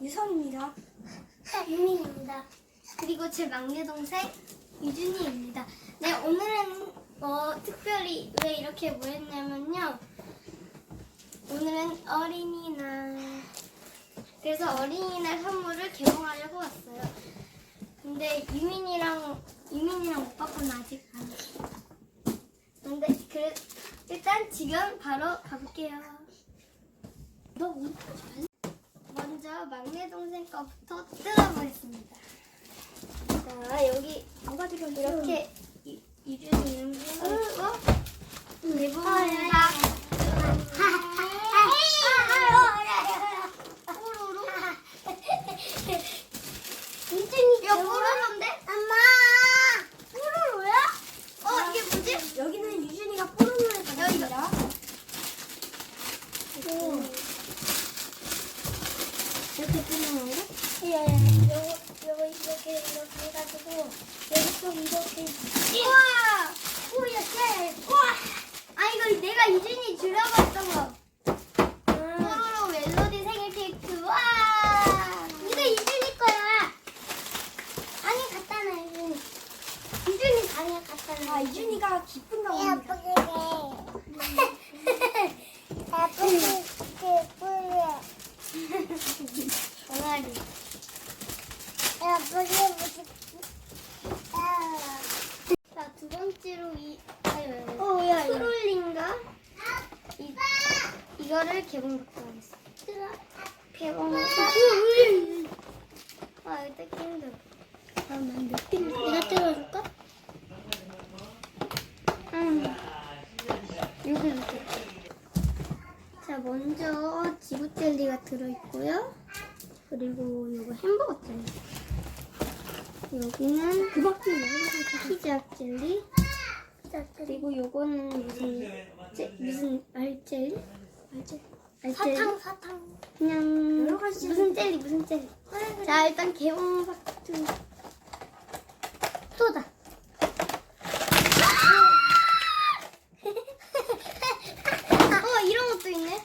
유선입니다. 유민입니다. 그리고 제 막내 동생 유준이입니다. 네, 오늘은 어, 특별히 왜 이렇게 모였냐면요. 오늘은 어린이날. 그래서 어린이날 선물을 개봉하려고 왔어요. 근데 유민이랑 유민이랑 오빠 건 아직 안 왔어요. 근데 그 일단 지금 바로 가볼게요. 너 오늘 잘 먼저 막내 동생 거부터 뜯어보겠습니다. 자, 여기 뭐가 들어있어? 이렇게 이- 이준이 이름 써있고 대부분 다 뽀로로? 인증이 야, 뽀로로인데? 엄마. 뽀로로야? 어, 이게 뭐지? 여기는 유준이가 뽀로로를 받았습니다. 오. 이렇게 뜨는 건가? 예, 요거 요거 이렇게 이렇게 해가지고 여기 좀 이렇게. 우와! 오야 쎄. 우와! 아, 이거 내가 유준이 주려고 했던 거. 뽀로로 멜로디 생일 케이크. 와! 이거 이준이 거야. 아니 갖다 놔 이준이. 이준이 방에 갖다 놔. 아 이준이가 기쁜가 봅니다. 동아리. 자, 두 번째로 이, 아유, 아유. 어, 야, 야. 프롤린가? 이, 이거를 개봉부터 하겠습니다. 개봉. 아, 이거 뜯기 힘들어. 그러면 몇 개? 내가 뜯어줄까? 음. 여기 이렇게. 자, 먼저 지구 젤리가 들어있고요. 그리고 이거 햄버거 젤리. 여기는 그 밖에 피자 젤리. 그리고 요거는 무슨 제, 무슨 알젤리? 알젤리? 알젤리? 사탕 사탕. 그냥 여러 가지 무슨 젤리 무슨 젤리. 자 일단 개봉 파트 또다. 어 이런 것도 있네.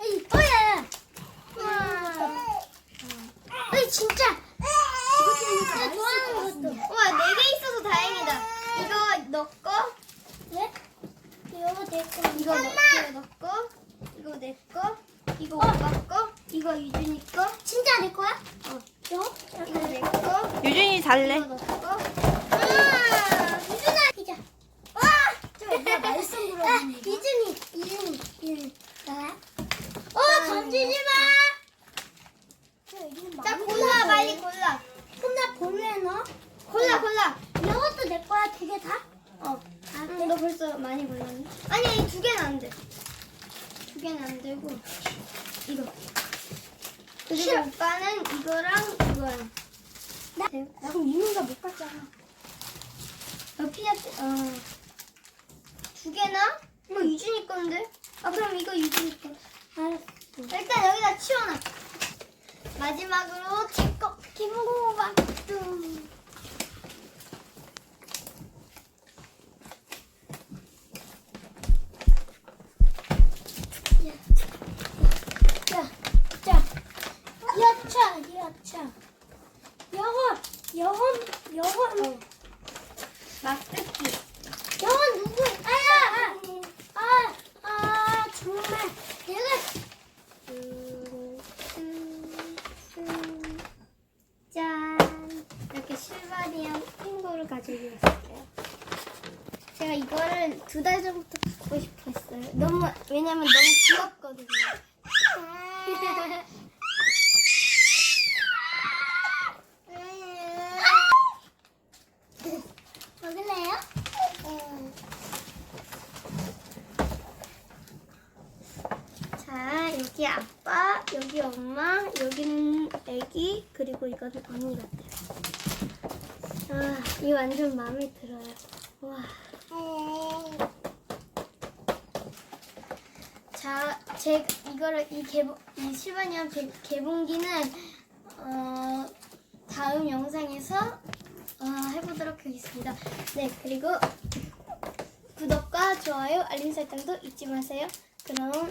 에이, 어야. 와. 에이 진짜. 이거 진짜 좋아하는 것도. 와네 개 있어서 다행이다. 이거 너 거, 예? 이거 내 거. 이거 거, 이거 내 거, 이거 오빠 거, 이거 유준이 거, 진짜 내 거야? 어. 이거? 이거 내 거, 유준이 잘래. 이거 너 거. 아, 이준아 피자. 와! 저 내가 말썽 아, 부르는 이준이, 이준이, 이준이. 나야? 어, 던지지 마! 자 많이 골라. 빨리 골라. 혼자 볼래 너? 골라 골라. 이것도 내 거야 두 개 다? 어. 응, 너 벌써 많이 골랐네. 아니야, 이두 개는 안 돼. 두 개는 안 되고 이거. 그리고 싫어. 오빠는 이거랑 이거랑. 나, 나 그럼 이민가 못 갔잖아. 어, 피자 어. 두 개나? 이거 유준이 건데. 아 그럼 이거 유준이 거. 알았어. 일단 여기다 치워놔. 마지막으로 제거 김고박두. 자, 자, 여차, 여차. 영원, 영원, 영원, 막 뜯기. 영원 누구? 아야, 아, 아, 아, 정말 내가 짠! 이렇게 실바리안 핑거를 가지고 왔어요. 제가 이거를 두 달 전부터 갖고 싶어 했어요. 너무, 왜냐면 너무 귀엽거든요. 자, 여기 아빠, 여기 엄마, 여기는 애기, 그리고 이거는 언니 같아요. 아, 이 완전 마음에 들어요. 와. 자, 제 이거를 이 개봉 이 실바니아 개, 개봉기는 어, 다음 영상에서 어, 해보도록 하겠습니다. 네, 그리고 구독과 좋아요, 알림 설정도 잊지 마세요. 그럼